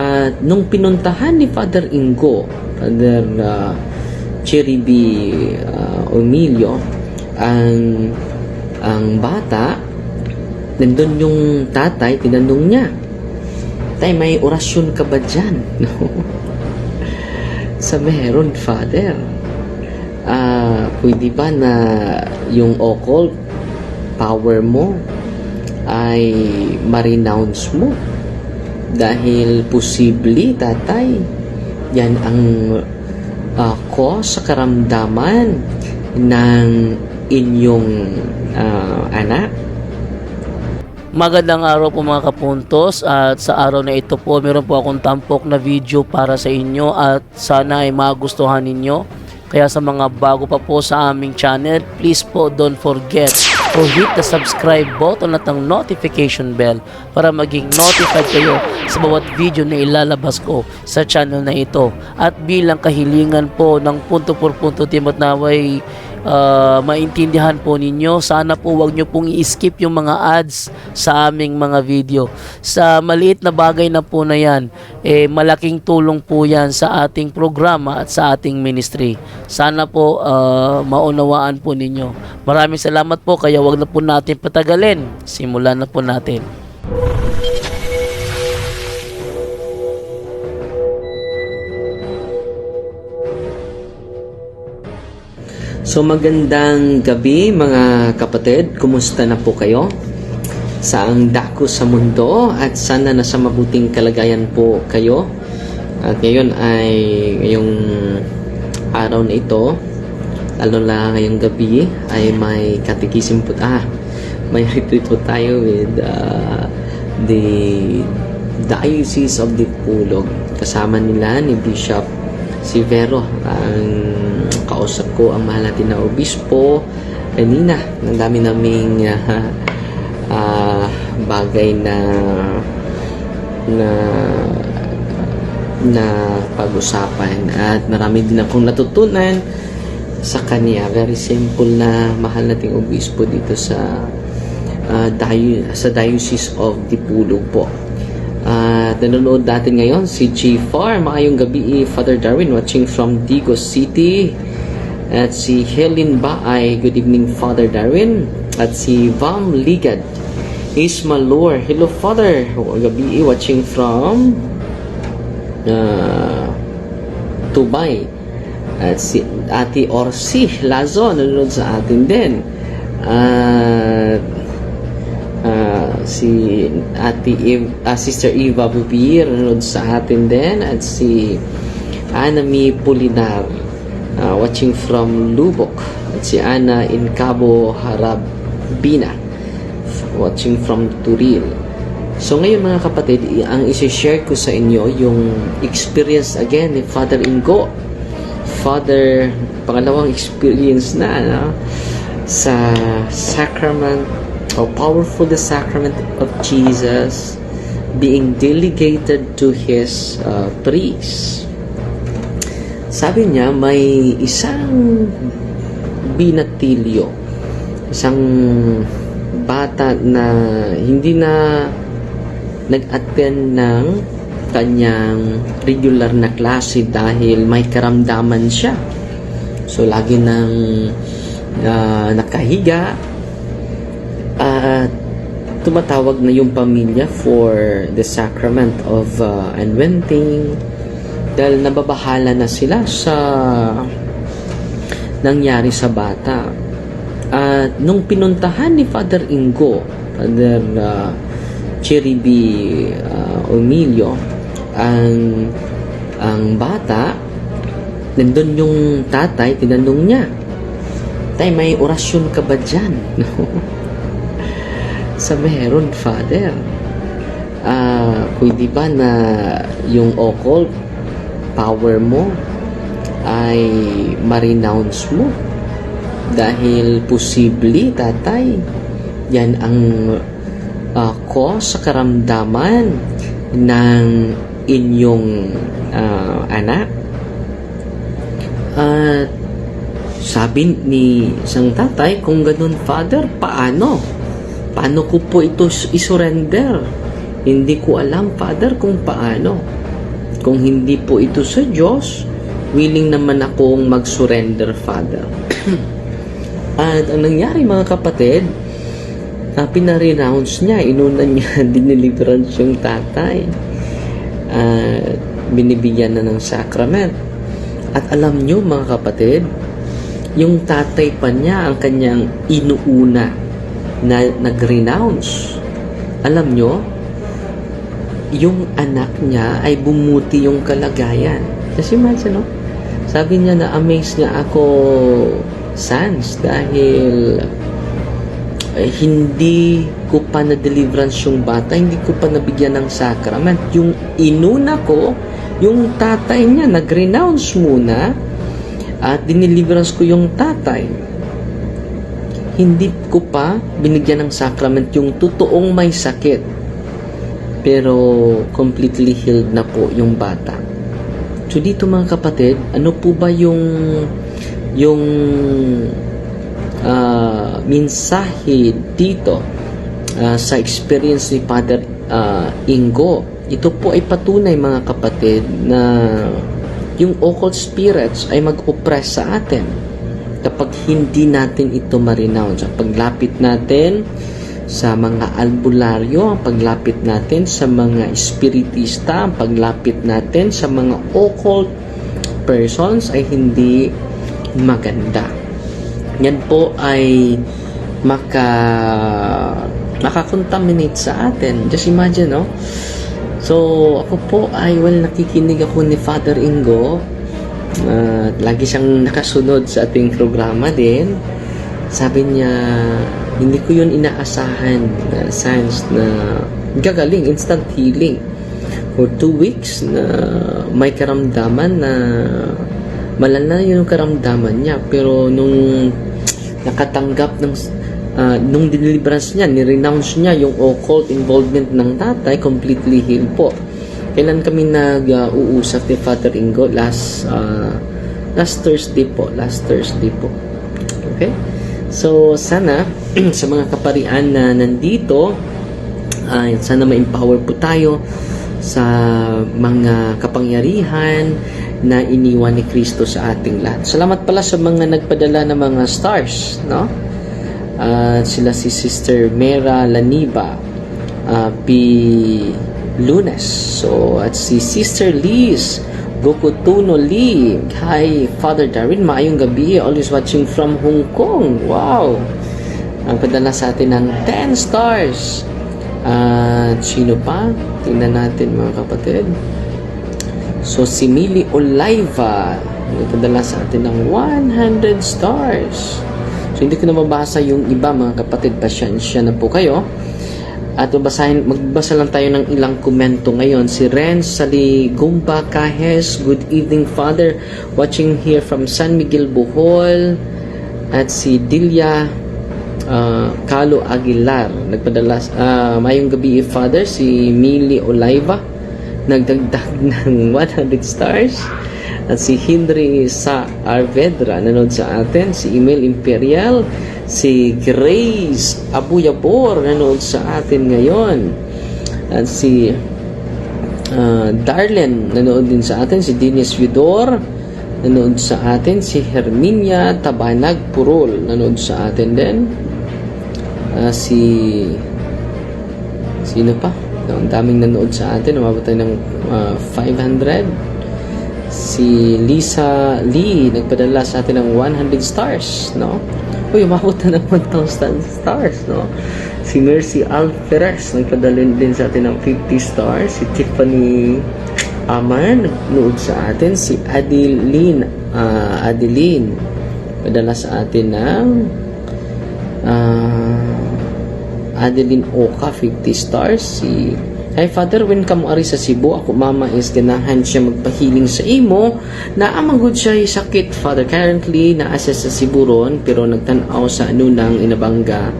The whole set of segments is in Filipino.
At nung pinuntahan ni Father Ingo, Father uh, Cherry B. uh, Emilio, ang ang bata, nandun yung tatay, tinanong niya, Tay, may orasyon ka ba dyan? Sa meron, Father. Ah, pwede ba na yung occult power mo ay ma-renounce mo? Dahil posible, tatay, yan ang ah, cause sa karamdaman ng inyong ah, anak. Magandang araw po mga kapuntos at sa araw na ito po meron po akong tampok na video para sa inyo at sana ay magustuhan ninyo. Kaya sa mga bago pa po sa aming channel, please po don't forget to hit the subscribe button at ang notification bell para maging notified kayo sa bawat video na ilalabas ko sa channel na ito. At bilang kahilingan po ng punto por punto timot naway uh, maintindihan po ninyo. Sana po wag nyo pong i-skip yung mga ads sa aming mga video. Sa maliit na bagay na po na yan, eh, malaking tulong po yan sa ating programa at sa ating ministry. Sana po uh, maunawaan po ninyo. Maraming salamat po kaya wag na po natin patagalin. Simulan na po natin. So magandang gabi mga kapatid, kumusta na po kayo? Saang dako sa mundo at sana nasa mabuting kalagayan po kayo. At ngayon ay ngayong araw na ito, lalo na ngayong gabi ay may katikisim po ah, may retreat po tayo with uh, the Diocese of Dipulog. Kasama nila ni Bishop Sivero ang kausap ko ang mahal natin na obispo kanina ang dami naming ah, ah, bagay na na na pag-usapan. At marami din akong natutunan sa kanya. Very simple na mahal nating obispo dito sa ah, dio- sa Diocese of Dipulog po at nanonood natin ngayon si G4. Maayong gabi, Father Darwin, watching from Digos City. At si Helen Baay, good evening, Father Darwin. At si Vam Ligad, Ismalor, hello, Father. Gabi, watching from uh, Tubay. At si Ate Orsi Lazo, nanonood sa atin din. At Ah, si Ate Eve, ah, Sister Eva Bubir nanonood sa atin din at si Anami Pulinar ah, watching from Lubok at si Ana in Cabo Harabina watching from Turil so ngayon mga kapatid ang isi-share ko sa inyo yung experience again ni Father Ingo Father pangalawang experience na no? sa sacrament how powerful the sacrament of Jesus being delegated to his uh, priest. Sabi niya, may isang binatilyo, isang bata na hindi na nag-attend ng kanyang regular na klase dahil may karamdaman siya. So, lagi nang uh, nakahiga, at tumatawag na yung pamilya for the sacrament of uh, anointing dahil nababahala na sila sa nangyari sa bata. At nung pinuntahan ni Father Ingo, Father uh, B. uh, Emilio, ang ang bata, nandun yung tatay, tinanong niya, Tay, may orasyon ka ba dyan? sa meron, Father. Ah, pwede ba na yung occult power mo ay ma-renounce mo? Dahil posible, tatay, yan ang ah, cause sa karamdaman ng inyong ah, anak. At sabi ni isang tatay, kung ganun, Father, paano? Paano ko po ito is- isurrender? Hindi ko alam, Father, kung paano. Kung hindi po ito sa Diyos, willing naman akong mag-surrender, Father. At ang nangyari mga kapatid, uh, pinarenounce niya, inuna niya diniliverance yung tatay. At binibigyan na ng sacrament. At alam niyo mga kapatid, yung tatay pa niya ang kanyang inuuna na nag-renounce. Alam nyo, yung anak niya ay bumuti yung kalagayan. Kasi imagine, no? Sabi niya na amaze niya ako, Sans, dahil eh, hindi ko pa na-deliverance yung bata, hindi ko pa nabigyan ng sacrament. Yung inuna ko, yung tatay niya, nag-renounce muna, at diniliverance ko yung tatay. Hindi ko pa binigyan ng sacrament yung totoong may sakit. Pero completely healed na po yung bata. So dito mga kapatid, ano po ba yung yung ah, mensahe dito ah, sa experience ni Father ah, Ingo? Ito po ay patunay mga kapatid na yung occult spirits ay mag-oppress sa atin kapag hindi natin ito marenounce. Ang paglapit natin sa mga albularyo, ang paglapit natin sa mga espiritista, ang paglapit natin sa mga occult persons ay hindi maganda. Yan po ay maka makakontaminate sa atin. Just imagine, no? So, ako po ay, well, nakikinig ako ni Father Ingo. At lagi siyang nakasunod sa ating programa din. Sabi niya, hindi ko yun inaasahan na signs na gagaling, instant healing. For two weeks na may karamdaman na malala yung karamdaman niya. Pero nung nakatanggap ng uh, nung deliverance niya, ni-renounce niya yung occult involvement ng tatay, completely healed po. Kailan kami nag-uusap ni Father Ingo? Last, uh, last Thursday po. Last Thursday po. Okay? So, sana sa mga kaparian na nandito, ay sana ma-empower po tayo sa mga kapangyarihan na iniwan ni Kristo sa ating lahat. Salamat pala sa mga nagpadala ng mga stars, no? At sila si Sister Mera Laniba, uh, P. Lunes. So, at si Sister Liz Gokutuno Lee. Hi, Father Darwin. Maayong gabi. Always watching from Hong Kong. Wow! Ang padala sa atin ng 10 stars. At sino pa? Tingnan natin mga kapatid. So, si Mili Oliva. Nagpadala sa atin ng 100 stars. So, hindi ko na mabasa yung iba mga kapatid. Pasyensya na po kayo. At babasahin, magbasa lang tayo ng ilang komento ngayon. Si Ren Saligumba Cajes, Good evening Father. Watching here from San Miguel, Bohol. At si Dilia uh, Calo Aguilar. Nagpadala, uh, mayong gabi Father. Si Mili Oliva. Nagdagdag ng 100 stars. At si Henry sa Arvedra nanood sa atin, si Email Imperial, si Grace Abuyabor nanood sa atin ngayon. At si uh, Darlen nanood din sa atin, si Dennis Vidor nanood sa atin, si Herminia Tabanag Purol nanood sa atin din. Uh, si sino pa? Ang daming nanood sa atin, umabot tayo ng uh, 500 si Lisa Lee nagpadala sa atin ng 100 stars, no? Uy, umabot na ng 1,000 stars, no? Si Mercy Alferez nagpadala din sa atin ng 50 stars. Si Tiffany Aman nagnood sa atin. Si Adeline, uh, Adeline padala sa atin ng uh, Adeline Oka 50 stars. Si Hi Father, when kamo ari sa Cebu, ako mama is ganahan siya magpahiling sa imo na amang siya sakit Father. Currently, naasa sa Cebu ron, pero nagtanaw sa ano nang inabangga.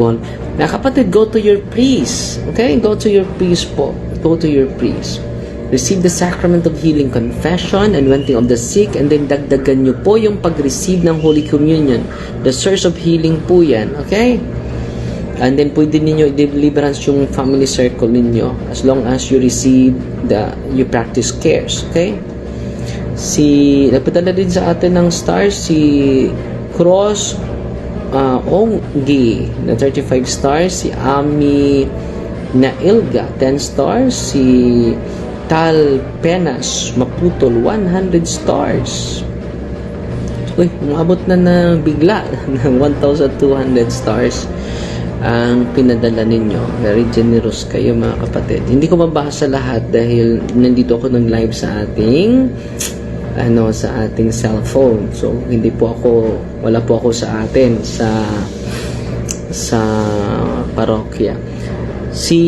Bon. Na kapatid, go to your priest. Okay? Go to your priest po. Go to your priest. Receive the sacrament of healing, confession, anointing of the sick, and then dagdagan nyo po yung pag-receive ng Holy Communion. The source of healing po yan. Okay? And then pwede ninyo i-deliverance yung family circle ninyo as long as you receive the you practice cares. Okay? Si nagpadala din sa atin ng stars si Cross uh, Onggi na 35 stars, si Ami na Ilga 10 stars, si Tal Penas Maputol 100 stars. Uy, umabot na na bigla ng 1,200 stars ang pinadala ninyo. Very generous kayo mga kapatid. Hindi ko mabasa lahat dahil nandito ako ng live sa ating ano sa ating cellphone. So hindi po ako wala po ako sa atin sa sa parokya. Si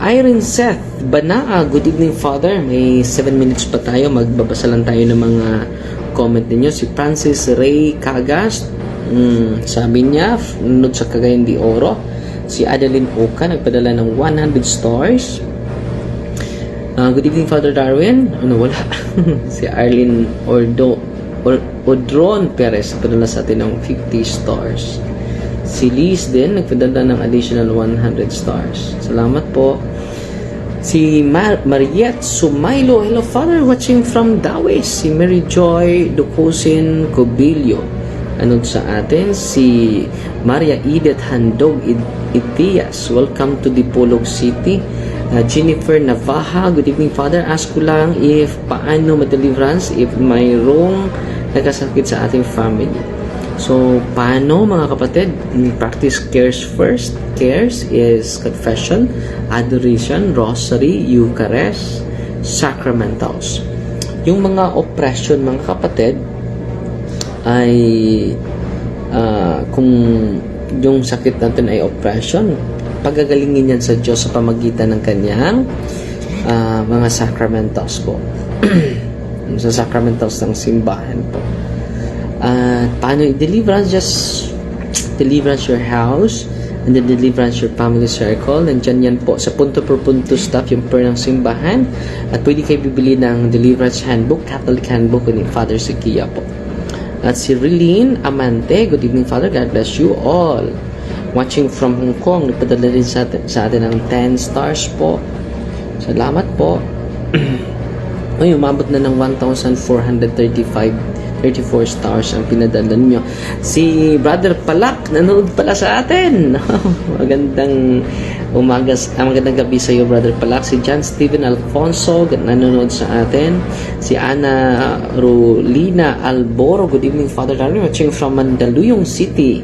Irene Seth Banaa, good evening Father. May 7 minutes pa tayo. Magbabasa lang tayo ng mga comment ninyo. Si Francis Ray Cagas, mm, sabi niya, nunod sa Cagayan de Oro. Si Adeline Oka, nagpadala ng 100 stars. Ah, good evening, Father Darwin. Ano, wala. si Arlene Ordo, Or, Odron Perez, nagpadala sa atin ng 50 stars. Si Liz din, nagpadala ng additional 100 stars. Salamat po. Si Mar Mariette Sumailo, hello Father, watching from Dawes. Si Mary Joy Ducosin Cobilio, ano sa atin? Si Maria Edith Handog Itias, welcome to Dipolog City. Uh, Jennifer Navaja, good evening Father. Ask ko lang if paano ma-deliverance if mayroong nagkasakit sa ating family. So, paano mga kapatid? Practice cares first. Cares is confession, adoration, rosary, Eucharist, sacramentals. Yung mga oppression mga kapatid ay ah, kung yung sakit natin ay oppression, pagagalingin yan sa Diyos sa pamagitan ng kanyang ah, mga sacramentals po. sa sacramentals ng simbahan po. At paano i-deliverance? Just deliverance your house and then deliverance your family circle. Nandyan yan po sa punto per punto stuff yung per ng simbahan. At pwede kayo bibili ng deliverance handbook, Catholic handbook ni Father Sikia po. At si Relene Amante, good evening Father, God bless you all. Watching from Hong Kong, nagpadala rin sa atin, sa atin ng 10 stars po. Salamat po. Uy, umabot na ng 1,435 34 stars ang pinadala niyo. Si Brother Palak, nanood pala sa atin. magandang umaga, ah, magandang gabi sa iyo, Brother Palak. Si John Steven Alfonso, nanonood sa atin. Si Ana Rolina Alboro, good evening, Father Darwin, watching from Mandaluyong City.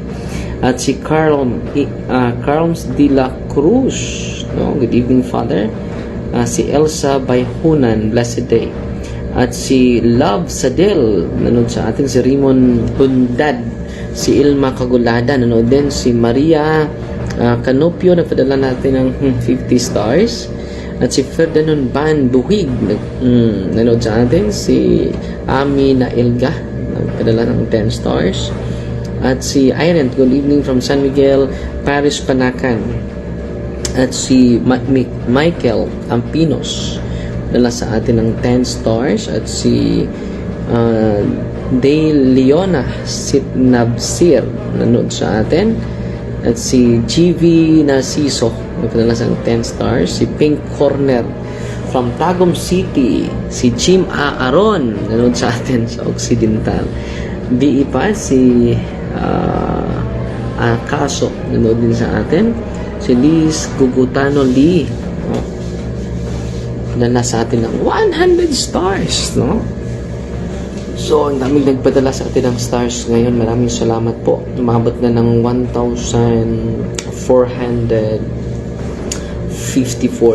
At si Carl, uh, Carlos de la Cruz, no? good evening, Father. Ah, si Elsa Bayhunan, blessed day. At si Love Sadel, nanood sa atin. Si Raymond Bundad. Si Ilma Kagulada, nanood din. Si Maria uh, Canopio, nagpadala natin ng hmm, 50 stars. At si Ferdinand Van Buhig, nag, mm, nanood sa atin. Si Ami na Ilga, nagpadala ng 10 stars. At si Irene, good evening from San Miguel, Paris, Panacan. At si Ma- Mi- Michael Ampinos, dala sa atin ng 10 stars at si uh, De Leona Sitnabsir nanood sa atin at si GV Narciso nagpadala sa 10 stars. Si Pink Corner from Tagum City. Si Jim Aaron nanood sa atin sa Occidental. BE pa si uh, Akaso nanood din sa atin. Si Liz Gugutano Lee oh, nagpadala sa atin ng 100 stars, no? So, ang daming nagpadala sa atin ng stars ngayon. Maraming salamat po. Umabot na ng 1,454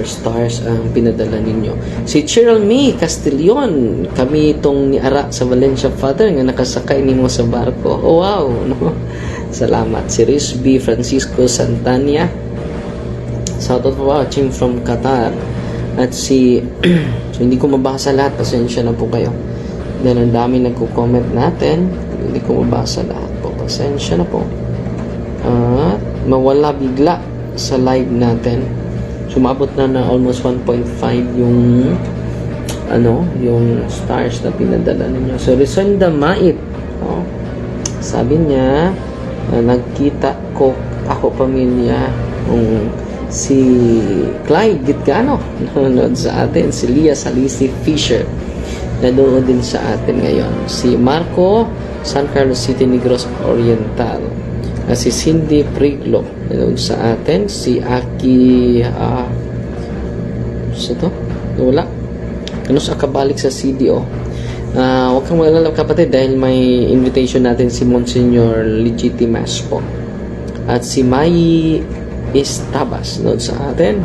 stars ang pinadala ninyo. Si Cheryl May Castillon, kami itong ni Ara sa Valencia Father nga nakasakay ni mo sa barko. Oh, wow! No? Salamat. Si Risby Francisco Santania, Shout out watching from Qatar. At si, so hindi ko mabasa lahat, pasensya na po kayo. Then ang dami nagko-comment natin, hindi ko mabasa lahat po, pasensya na po. At mawala bigla sa live natin. Sumabot na na almost 1.5 yung ano, yung stars na pinadala ninyo. So, Rizonda Mait, oh, sabi niya, na nagkita ko ako pamilya Um, si Clyde Gitgano nanonood sa atin. Si Lia Salisi Fisher nanonood din sa atin ngayon. Si Marco San Carlos City Negros Oriental. Ah, si Cindy Priglo nanonood sa atin. Si Aki ah sa to? Wala. Ano sa kabalik sa CDO? Ah, huwag kang mag-alala kapatid dahil may invitation natin si Monsignor Legitimas po. At si Mai Estabas no, sa atin.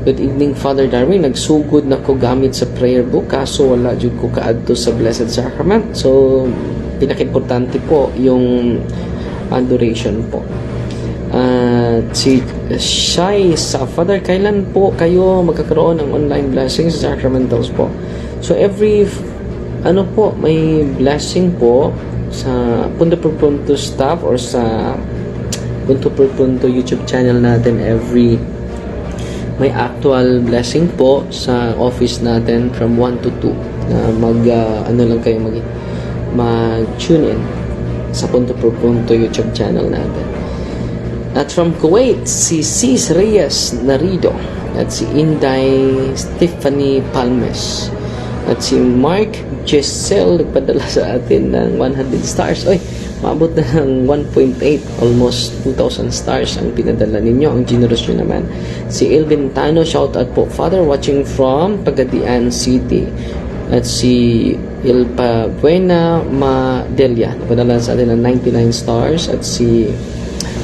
Good evening, Father Darwin. Nagsugod na ko gamit sa prayer book kaso wala jud ko kaadto sa Blessed Sacrament. So, pinaka-importante po yung adoration po. At si Shai sa Father, kailan po kayo magkakaroon ng online blessings sa sacramentals po? So every ano po, may blessing po sa Punto per Punto staff or sa Punto per Punto YouTube channel natin every may actual blessing po sa office natin from 1 to 2 na mag ah, ano lang kayo mag mag tune in sa Punto per Punto YouTube channel natin. At from Kuwait, si Cis Reyes Narido at si Inday Stephanie Palmes at si Mark Giselle nagpadala sa atin ng 100 stars. Oy, maabot na ng 1.8 almost 2,000 stars ang pinadala ninyo. Ang generous nyo naman. Si Elvin Tano, shout out po. Father watching from Pagadian City. At si Ilpa Buena Madelia, nagpadala sa atin ng 99 stars. At si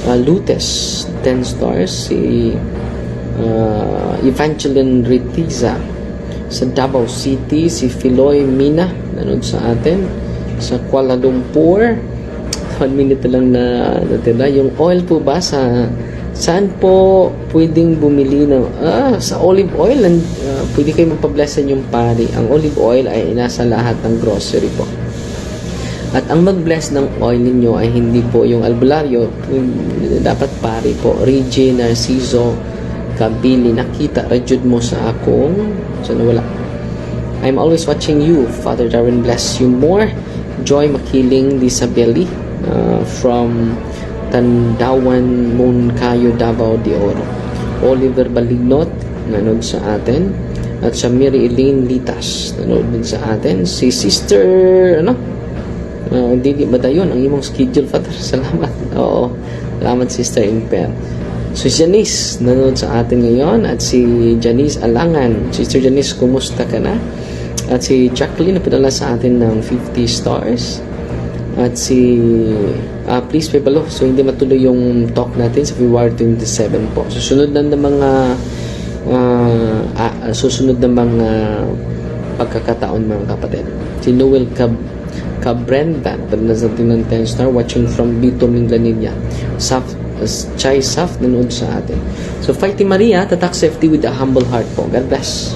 uh, Lutes 10 stars si uh, Evangeline Ritiza sa Davao City si Filoy Mina nanood sa atin sa Kuala Lumpur 1 minute lang na natira yung oil po ba sa saan po pwedeng bumili ng ah, sa olive oil and, uh, pwede kayo magpa-blessan yung pari ang olive oil ay nasa lahat ng grocery po at ang mag-bless ng oil ninyo ay hindi po yung albularyo, dapat pari po. Rigi, Narciso, Kabili, nakita, rajud mo sa akong, sana wala. I'm always watching you. Father Darwin bless you more. Joy Makiling Disabeli uh, from Tandawan, Moncayo, Davao de Oro. Oliver Balignot, nanood sa atin. At sa Mary Elaine Litas, nanood din sa atin. Si Sister, ano? Uh, hindi di madayon ang imong schedule, Father. Salamat. Oo. Salamat, Sister Imper. So, Janice, nanonood sa atin ngayon. At si Janice Alangan. Sister Janice, kumusta ka na? At si Jacqueline, napadala sa atin ng 50 stars. At si... ah please, Pepalo. So, hindi matuloy yung talk natin sa February 27 po. Susunod na ng mga... ah, ah, susunod na mga pagkakataon mga kapatid. Si Noel Cab Cabrenda, padala sa atin ng 10 star, watching from Bito Minglanilla. Saf, Chai Saf, nanood sa atin. So, Fighting Maria, tatak safety with a humble heart po. God bless.